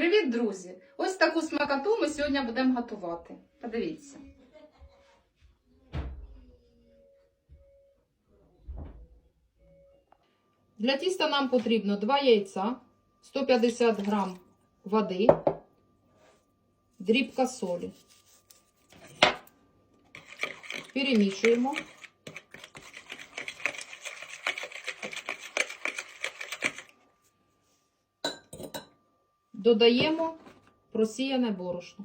Привіт, друзі! Ось таку смакоту ми сьогодні будемо готувати. Подивіться. Для тіста нам потрібно 2 яйця, 150 грам води, дрібка солі. Перемішуємо. Додаємо просіяне борошно.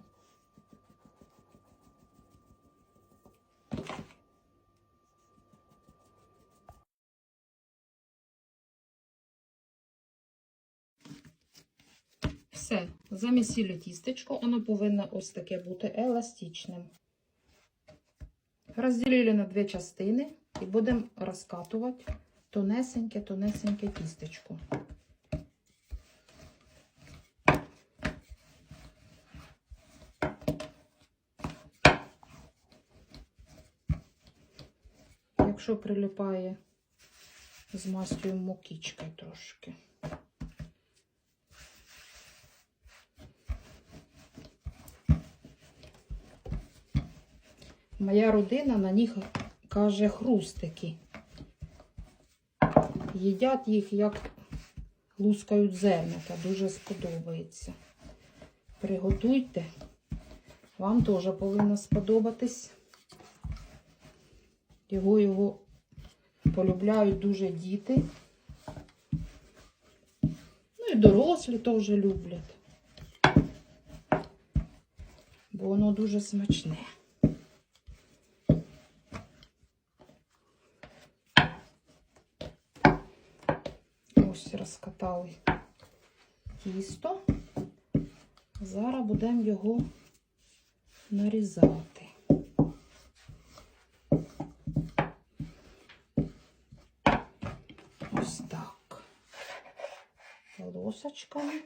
Все, замісили тістечко, воно повинно ось таке бути еластичним. Розділили на дві частини і будемо розкатувати тонесеньке-тонесеньке тістечко. Якщо прилипає, змастюємо мукічкою трошки. Моя родина на них каже хрустики. Їдять їх, як лускають зернята. Дуже сподобається. Приготуйте. Вам теж повинно сподобатись. Його його полюбляють дуже діти. Ну і дорослі теж люблять. Бо воно дуже смачне. Ось розкатали тісто. Зараз будемо його нарізати. Ось так. Полосочками.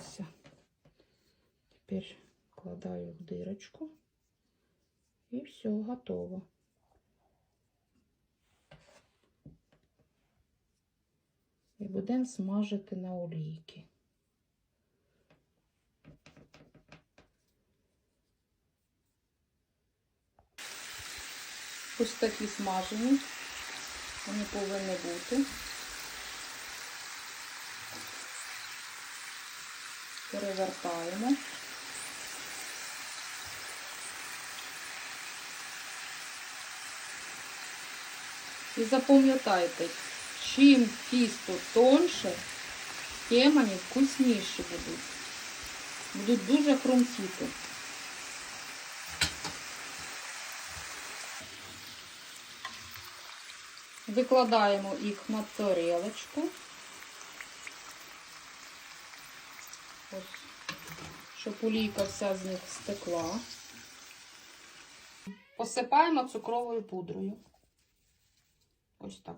Ось Тепер вкладаю в дирочку. І все, готово. І будемо смажити на олійки. Ось такі смажені. Вони повинні бути. Перевертаємо. І запам'ятайте, чим тісто тонше, тим вони вкусніші будуть. Будуть дуже хрумтіти. Викладаємо їх на тарелочку. Ось, щоб олійка вся з них стекла. Посипаємо цукровою пудрою. Ось так.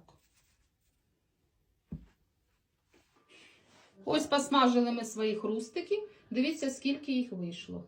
Ось посмажили ми свої хрустики. Дивіться, скільки їх вийшло.